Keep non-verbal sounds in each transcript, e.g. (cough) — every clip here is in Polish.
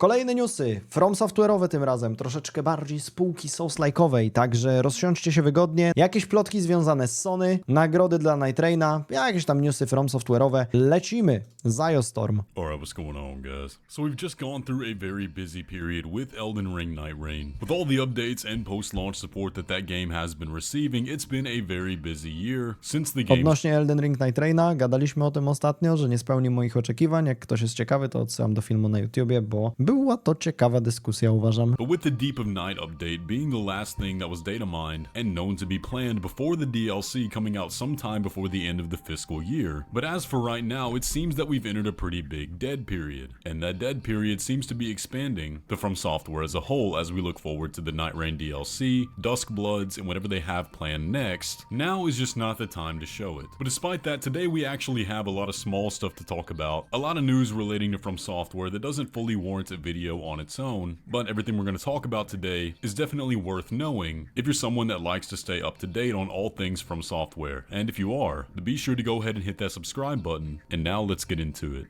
Kolejne newsy, From Software'owe tym razem, troszeczkę bardziej spółki Souls-like'owej, także rozsiądźcie się wygodnie. Jakieś plotki związane z Sony, nagrody dla Night Raina, jakieś tam newsy From Software'owe. Lecimy, Ziostorm. Alright, what's going on, guys? So we've just gone through a very busy period with Elden Ring Night Rain. With all the updates and post-launch support that that game has been receiving, it's been a very busy year since the game Odnośnie Elden Ring Night Raina, gadaliśmy o tym ostatnio, że nie spełnił moich oczekiwań. Jak ktoś jest ciekawy, to odsyłam do filmu na YouTubie, bo była to ciekawa dyskusja, uważam. But with the Deep of Night update being the last thing that was data mined and known to be planned before the DLC coming out sometime before the end of the fiscal year. But as for right now, it seems that we've entered a pretty big dead period. And that dead period seems to be expanding the From Software as a whole as we look forward to the Night Rain DLC, Dusk Bloods, and whatever they have planned next. Now is just not the time to show it. But despite that, today we actually have a lot of small stuff to talk about, a lot of news relating to From Software that doesn't fully warrant a video on its own, but everything we're going to talk about today is definitely worth knowing if you're someone that likes to stay up to date on all things From Software. And if you are, be sure to go ahead and hit that subscribe button. And now let's get into it.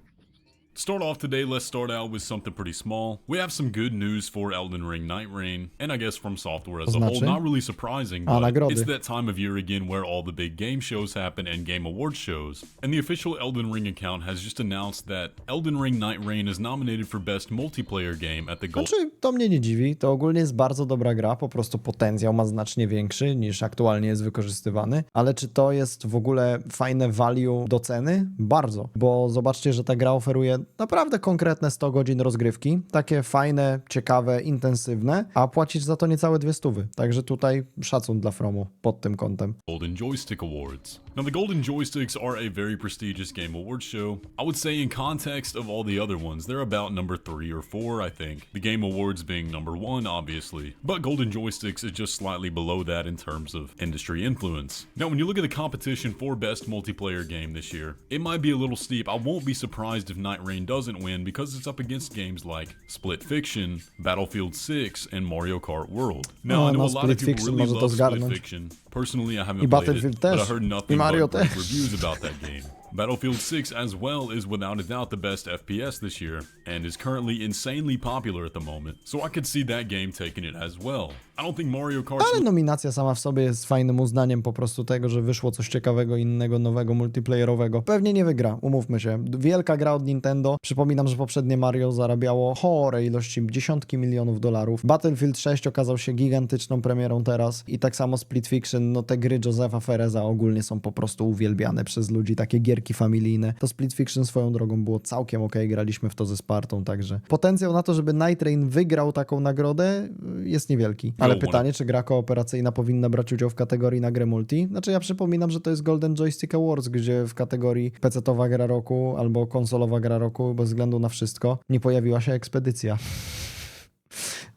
Start off today, let's start out with something pretty small. We have some good news for Elden Ring Night Rain, and I guess from software as a whole. Znaczy? Not really surprising, but it's that time of year again where all the big game shows happen and game awards shows. And the official Elden Ring account has just announced that Elden Ring Night Rain is nominated for Best Multiplayer Game at the Gold Znaczy, to mnie nie dziwi. To ogólnie jest bardzo dobra gra, po prostu potencjał ma znacznie większy niż aktualnie jest wykorzystywany. Ale czy to jest w ogóle fajne value do ceny? Bardzo, bo zobaczcie, że ta gra oferuje naprawdę konkretne 100 godzin rozgrywki, takie fajne, ciekawe, intensywne, a płacić za to niecałe dwie stówy. Także tutaj szacun dla Fromu pod tym kątem. Golden Joystick Awards. Now, the Golden Joysticks are a very prestigious game awards show. I would say, in context of all the other ones, they're about number three or four, I think. The Game Awards being number one, obviously. But Golden Joysticks is just slightly below that in terms of industry influence. Now, when you look at the competition for Best Multiplayer Game this year, it might be a little steep. I won't be surprised if Night Doesn't win because it's up against games like Split Fiction, Battlefield 6, and Mario Kart World. Now, No, I know a lot of people Fiction really love Split. Fiction. Personally, I haven't played it, but I heard nothing but reviews about that game. (laughs) Battlefield 6 as well is without a doubt the best FPS this year, and is currently insanely popular at the moment, so I could see that game taking it as well. I don't think Mario Kart Ale nominacja sama w sobie jest fajnym uznaniem po prostu tego, że wyszło coś ciekawego, innego, nowego, multiplayerowego. Pewnie nie wygra, umówmy się. Wielka gra od Nintendo. Przypominam, że poprzednie Mario zarabiało chore ilości, dziesiątki milionów dolarów. Battlefield 6 okazał się gigantyczną premierą teraz i tak samo Split Fiction, no te gry Josefa Fereza ogólnie są po prostu uwielbiane przez ludzi, takie gierki familijne. To Split Fiction swoją drogą było całkiem ok, graliśmy w to ze Spartą, także potencjał na to, żeby Night Rain wygrał taką nagrodę y, jest niewielki. Ale No, pytanie, czy gra kooperacyjna powinna brać udział w kategorii na grę multi? Znaczy ja przypominam, że to jest Golden Joystick Awards, gdzie w kategorii PC-towa gra roku albo konsolowa gra roku, bez względu na wszystko, nie pojawiła się ekspedycja.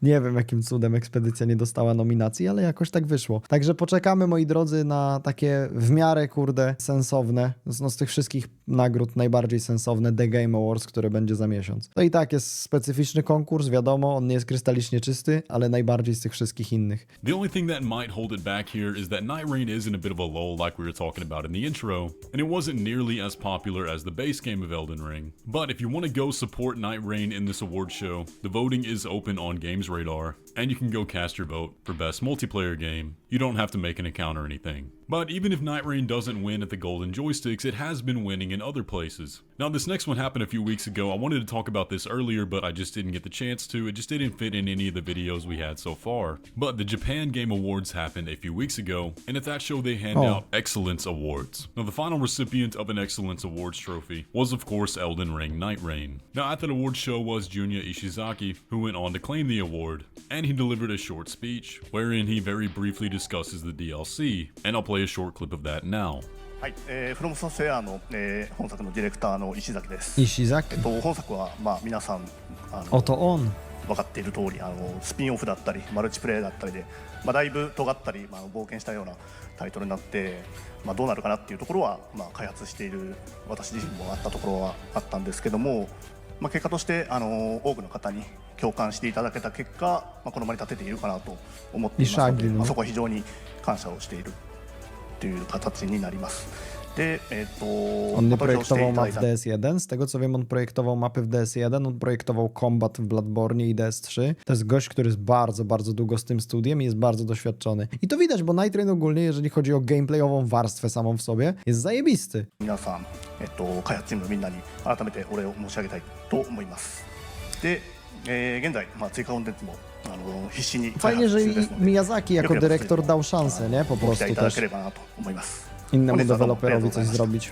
Nie wiem, jakim cudem ekspedycja nie dostała nominacji, ale jakoś tak wyszło. Także poczekamy, moi drodzy, na takie w miarę, kurde, sensowne, no z tych wszystkich nagród najbardziej sensowne The Game Awards, które będzie za miesiąc. To i tak jest specyficzny konkurs, wiadomo, on nie jest krystalicznie czysty, ale najbardziej z tych wszystkich innych. The only thing that might hold it back here is that Night Rain is in a bit of a lull, like we were talking about in the intro, and it wasn't nearly as popular as the base game of Elden Ring. But if you want to go support Night Rain in this award show, the voting is open on Games Radar, and you can go cast your vote for best multiplayer game. You don't have to make an account or anything. But even if Night Rain doesn't win at the Golden Joysticks, it has been winning in other places. Now, this next one happened a few weeks ago. I wanted to talk about this earlier, but I just didn't get the chance to. It just didn't fit in any of the videos we had so far. But the Japan Game Awards happened a few weeks ago, and at that show, they hand Oh. out Excellence Awards. Now, the final recipient of an Excellence Awards trophy was, of course, Elden Ring Night Rain. Now, at that awards show was Junya Ishizaki, who went on to claim the award, and he delivered a short speech wherein he very briefly discusses the DLC, and I'll play a short clip of that now. はい、えー、フロムソフトウェアの、えー本作のディレクターの石崎です。Ishizak? えっと本作はまあ皆さんあの Oto on? 分かっている通りあのスピンオフだったりマルチプレイだったりで、まあだいぶ尖ったりまあ冒険したようなタイトルになって、まあどうなるかなっていうところはまあ開発している私自身もあったところはあったんですけども、まあ結果としてあの多くの方に共感していただけた結果、まあこの場に立てているかなと思っていますので、潔いねまあそこは非常に感謝をしているという形になります。 で、えっと On nie まあ投票してい projektował ただ map い w た DS1. Z tego co wiem, on projektował mapy w DS1, on projektował Combat w Bloodborne i DS3. To jest gość, który jest bardzo, bardzo długo z tym studiem i jest bardzo doświadczony. I to widać, bo Night Rain ogólnie, jeżeli chodzi o gameplayową warstwę samą w sobie, jest zajebisty. 皆さん、えっと、開発チームのみんなに改めてお礼を申し上げたいと思いますで、 えー現在、まあ、追加コンテンツもあの必死に開 Fajnie, 発 że 中 i ですので Miyazaki jako よければ dyrektor dał szansę, nie? Po ご期待 prostu いただ też ければなと思います innemu 本日はどうもありがとう deweloperowi ござい coś ました zrobić.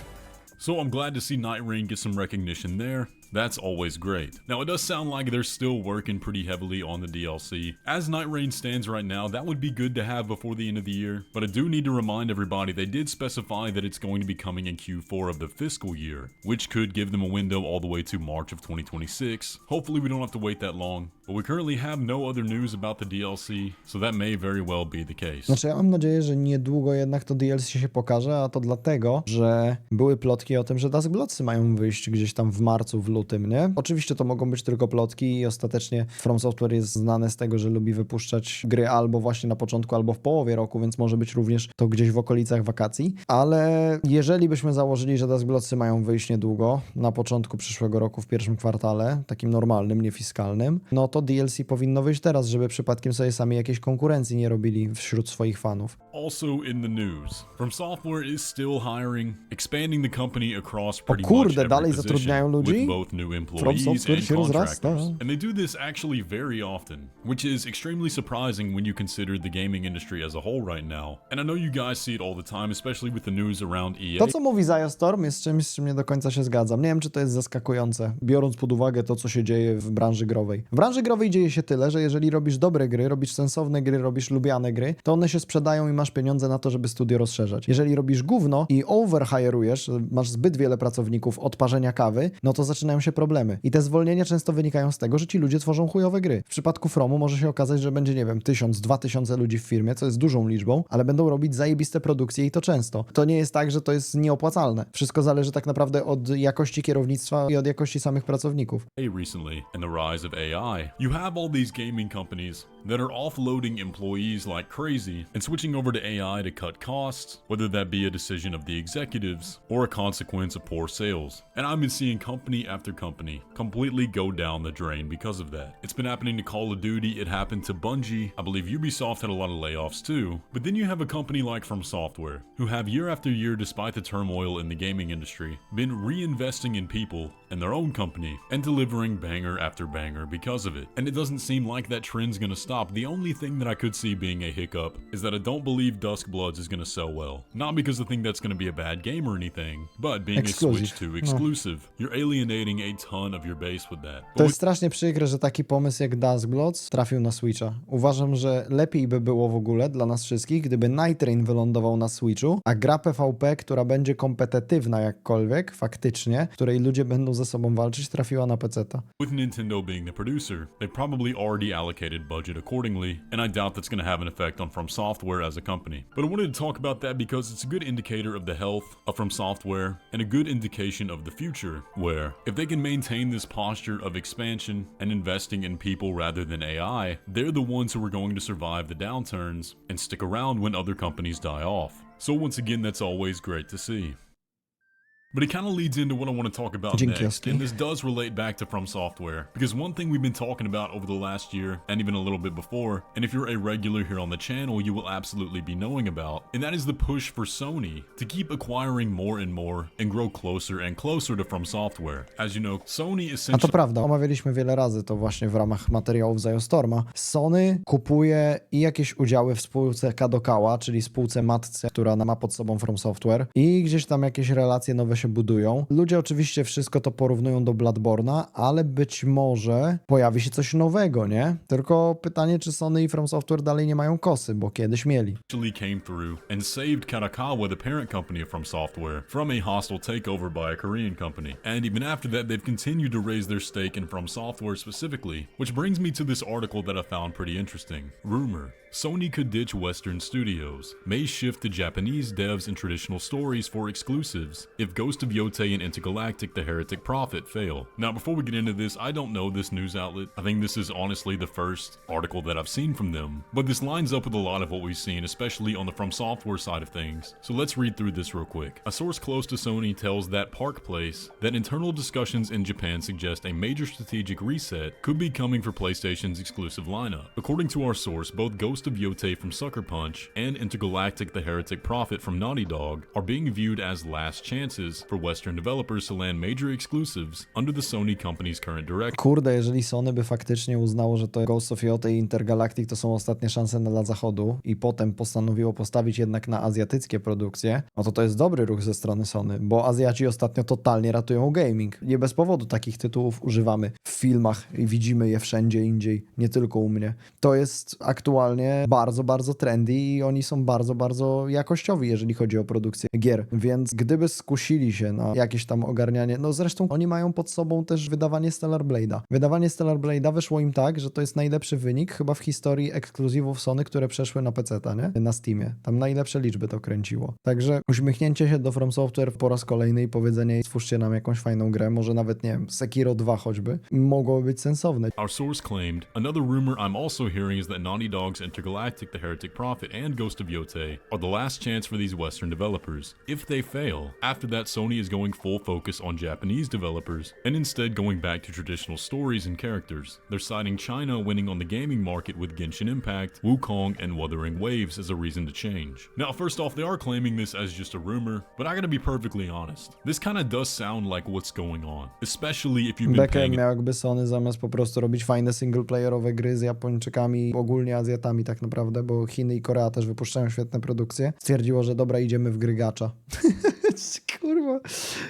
So I'm glad to see Night Rain get some recognition there. That's always great. Now, it does sound like they're still working pretty heavily on the DLC. As Night Rain stands right now, that would be good to have before the end of the year, but I do need to remind everybody they did specify that it's going to be coming in Q4 of the fiscal year, which could give them a window all the way to March of 2026. Hopefully, we don't have to wait that long, but we currently have no other news about the DLC, so that may very well be the case. Znaczy, ja mam nadzieję, że niedługo jednak to DLC się pokaże, a to dlatego, że były plotki o tym, że Dusk Bloodsy mają wyjść gdzieś tam w marcu, w lutym, nie? Oczywiście to mogą być tylko plotki i ostatecznie From Software jest znane z tego, że lubi wypuszczać gry albo właśnie na początku, albo w połowie roku, więc może być również to gdzieś w okolicach wakacji, ale jeżeli byśmy założyli, że Dusk Bloodsy mają wyjść niedługo, na początku przyszłego roku, w pierwszym kwartale, takim normalnym, niefiskalnym, no to DLC powinno wyjść teraz, żeby przypadkiem sobie sami jakiejś konkurencji nie robili wśród swoich fanów. Also in the news, From Software is still hiring, expanding the company across pretty kurde, much every dalej zatrudniają ludzi? with both new employees and contractors. And they do this actually very often, which is extremely surprising when you consider the gaming industry as a whole right now. And I know you guys see it all the time, especially with the news around EA. To, co mówi Storm, jest czymś, z czym nie do końca się zgadzam. Nie wiem, czy to jest zaskakujące, biorąc pod uwagę to, co się dzieje w branży growej. W branży growej dzieje się tyle, że jeżeli robisz dobre gry, robisz sensowne gry, robisz lubiane gry, to one się sprzedają i masz pieniądze na to, żeby studio rozszerzać. Jeżeli robisz gówno i overhire'ujesz, masz zbyt wiele pracowników od parzenia kawy, no to zaczynają się problemy. I te zwolnienia często wynikają z tego, że ci ludzie tworzą chujowe gry. W przypadku Fromu może się okazać, że będzie, nie wiem, tysiąc, dwa tysiące ludzi w firmie, co jest dużą liczbą, ale będą robić zajebiste produkcje i to często. To nie jest tak, że to jest nieopłacalne. Wszystko zależy tak naprawdę od jakości kierownictwa i od jakości samych pracowników. recently and the rise of AI, you have all these gaming companies that are offloading employees like crazy and switching over to AI to cut costs, whether that be a decision of the executives or a consequence of poor sales. And I've been seeing company after company completely go down the drain because of that. It's been happening to Call of Duty, it happened to Bungie, I believe Ubisoft had a lot of layoffs too. But then you have a company like From Software, who have year after year, despite the turmoil in the gaming industry, been reinvesting in people and their own company and delivering banger after banger because of it. And it doesn't seem like that trend's gonna stop. The only thing that I could see being a hiccup is that I don't believe Dusk Bloods is gonna sell well. Not because I think that's gonna be a bad game or anything, but being a Exclusive. Switch 2 No. exclusive, you're alienating a ton of your base with that. But To jest strasznie przykre, że taki pomysł jak Dusk Bloods trafił na Switcha. Uważam, że lepiej by było w ogóle dla nas wszystkich, gdyby Night Train wylądował na Switchu, a gra PvP, która będzie kompetytywna jakkolwiek, faktycznie, której ludzie będą ze sobą walczyć, trafiła na PC-ta. With Nintendo being the producer, they probably already allocated budget accordingly, and I doubt that's going to have an effect on From Software as a company. But I wanted to talk about that because it's a good indicator of the health of From Software and a good indication of the future, where if they can maintain this posture of expansion and investing in people rather than AI, they're the ones who are going to survive the downturns and stick around when other companies die off. So once again, that's always great to see. But it kind of leads into what I want to talk about Dzięki, next, and this does relate back to From Software, because one thing we've been talking about over the last year, and even a little bit before, and if you're a regular here on the channel, you will absolutely be knowing about, and that is the push for Sony to keep acquiring more and more and grow closer and closer to From Software. As you know, Sony A to essentially prawda, omawialiśmy wiele razy to właśnie w ramach materiałów Zajostorma. Sony kupuje i jakieś udziały w spółce Kadokawa, czyli spółce matce, która ma pod sobą From Software i gdzieś tam jakieś relacje nowe się budują. Ludzie oczywiście wszystko to porównują do Bloodborna, ale być może pojawi się coś nowego, nie? Tylko pytanie, czy Sony i From Software dalej nie mają kosy, bo kiedyś mieli. came through and saved the parent company of From Software, from a hostile takeover by a Korean company. And even after that, they've continued to raise their stake in From Software specifically, which brings me to this article that I found pretty interesting. Rumor Sony could ditch Western studios, may shift to Japanese devs and traditional stories for exclusives if Ghost of Yotei and Intergalactic The Heretic Prophet fail. Now, before we get into this, I don't know this news outlet. I think this is honestly the first article that I've seen from them. But this lines up with a lot of what we've seen, especially on the From Software side of things. So let's read through this real quick. A source close to Sony tells that Park Place that internal discussions in Japan suggest a major strategic reset could be coming for PlayStation's exclusive lineup. According to our source, both Ghost of Yotei from Sucker Punch and Intergalactic The Heretic Prophet from Naughty Dog are being viewed as last chances for Western developers to land major exclusives under the Sony company's current direction. Kurde, jeżeli Sony by faktycznie uznało, że to Ghost of Yotei i Intergalactic to są ostatnie szanse dla zachodu i potem postanowiło postawić jednak na azjatyckie produkcje, no to to jest dobry ruch ze strony Sony, bo Azjaci ostatnio totalnie ratują gaming. Nie bez powodu takich tytułów używamy w filmach i widzimy je wszędzie indziej, nie tylko u mnie. To jest aktualnie bardzo, bardzo trendy i oni są bardzo, bardzo jakościowi, jeżeli chodzi o produkcję gier. Więc gdyby skusili się na jakieś tam ogarnianie, no zresztą oni mają pod sobą też wydawanie Stellar Blade'a. Wydawanie Stellar Blade'a wyszło im tak, że to jest najlepszy wynik chyba w historii ekskluzywów Sony, które przeszły na PC, nie? Na Steamie. Tam najlepsze liczby to kręciło. Także uśmiechnięcie się do From Software po raz kolejny i powiedzenie stwórzcie nam jakąś fajną grę, może nawet, nie wiem, Sekiro 2 choćby, mogłoby być sensowne. Our source claimed another rumor I'm also hearing is that Naughty Dog's Intergalactic The Heretic Prophet and Ghost of Yotei are the last chance for these Western developers. If they fail, after that Sony is going full focus on Japanese developers and instead going back to traditional stories and characters. They're citing China winning on the gaming market with Genshin Impact, Wukong, and Wuthering Waves as a reason to change. Now, first off, they are claiming this as just a rumor, but I gotta be perfectly honest. This kinda does sound like what's going on, especially if you've been Becker paying miał jakby Sony zamiast po prostu robić fajne singleplayerowe gry z Japończykami, ogólnie Azjatami tak naprawdę, bo Chiny i Korea też wypuszczają świetne produkcje, stwierdziło, że dobra, idziemy w gry gacza. (laughs) Kurwa,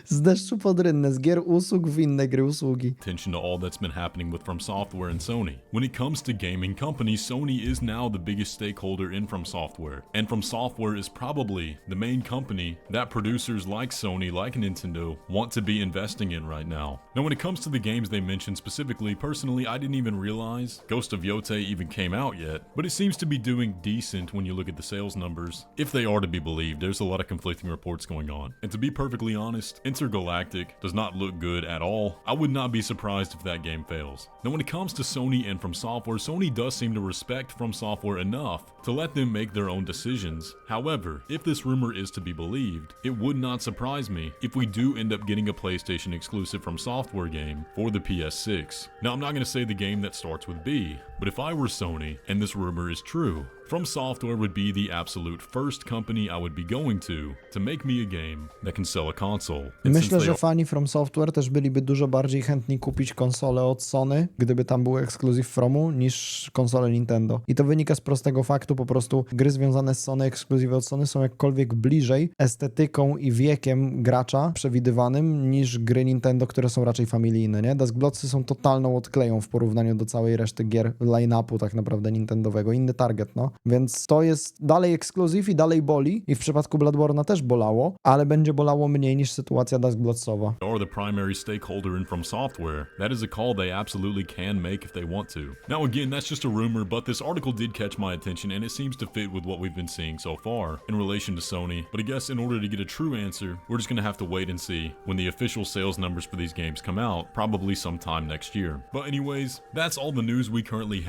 z deszczu pod rynnę, z gier usług w inne gry usługi. attention to all that's been happening with From Software and Sony. When it comes to gaming companies, Sony is now the biggest stakeholder in From Software, and From Software is probably the main company that producers like Sony, like Nintendo, want to be investing in right now. Now, when it comes to the games they mentioned specifically, personally, I didn't even realize Ghost of Yotei even came out yet, but it seems to be doing decent when you look at the sales numbers. If they are to be believed, there's a lot of conflicting reports going on. And to be perfectly honest, Intergalactic does not look good at all. I would not be surprised if that game fails. Now, when it comes to Sony and From Software, Sony does seem to respect From Software enough to let them make their own decisions. However, if this rumor is to be believed, it would not surprise me if we do end up getting a PlayStation exclusive From Software game for the PS6. Now, I'm not going to say the game that starts with B, but if I were Sony and this rumor is true, From Software would be the absolute first company I would be going to to make me a game that can sell a console. And Myślę, że fani From Software też byliby dużo bardziej chętni kupić konsolę od Sony, gdyby tam był ekskluzyw Fromu, niż konsolę Nintendo. I to wynika z prostego faktu, po prostu gry związane z Sony, ekskluzywy od Sony są jakkolwiek bliżej estetyką i wiekiem gracza przewidywanym niż gry Nintendo, które są raczej familijne, nie? Duskblotsy są totalną odkleją w porównaniu do całej reszty gier line-upu tak naprawdę Nintendowego. Inny target, no. Więc to jest dalej ekskluzyw i dalej boli i w przypadku Bloodborne'a też bolało, ale będzie bolało mniej niż sytuacja Duskblotsowa. are the primary stakeholder in From Software, that is a call they absolutely can make if they want to. Now, again, that's just a rumor, but this article did catch my attention, and it seems to fit with what we've been seeing so far in relation to Sony. But I guess in order to get a true answer, we're just gonna have to wait and see when the official sales numbers for these games come out, probably sometime next year. But, anyways, that's all the news we currently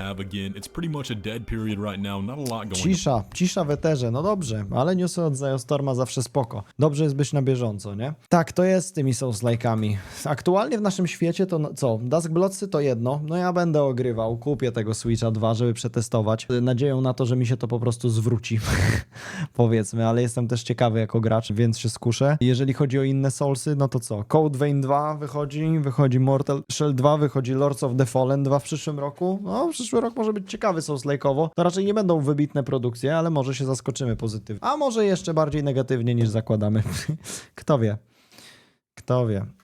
Cisza, cisza w eterze, no dobrze, ale newsy od Zajostorma zawsze spoko. Dobrze jest być na bieżąco, nie? Tak, to jest z tymi Souls-like'ami. Aktualnie w naszym świecie to no, co? Duskblotsy to jedno, no ja będę ogrywał, kupię tego Switcha 2, żeby przetestować. Nadzieją na to, że mi się to po prostu zwróci, (laughs) powiedzmy, ale jestem też ciekawy jako gracz, więc się skuszę. Jeżeli chodzi o inne Soulsy, no to co? Code Vein 2 wychodzi, wychodzi Mortal Shell 2, wychodzi Lords of the Fallen 2 w przyszłym roku. No, przyszły rok może być ciekawy Souls-like'owo. To raczej nie będą wybitne produkcje, ale może się zaskoczymy pozytywnie. A może jeszcze bardziej negatywnie niż zakładamy. (laughs) Kto wie? Kto wie?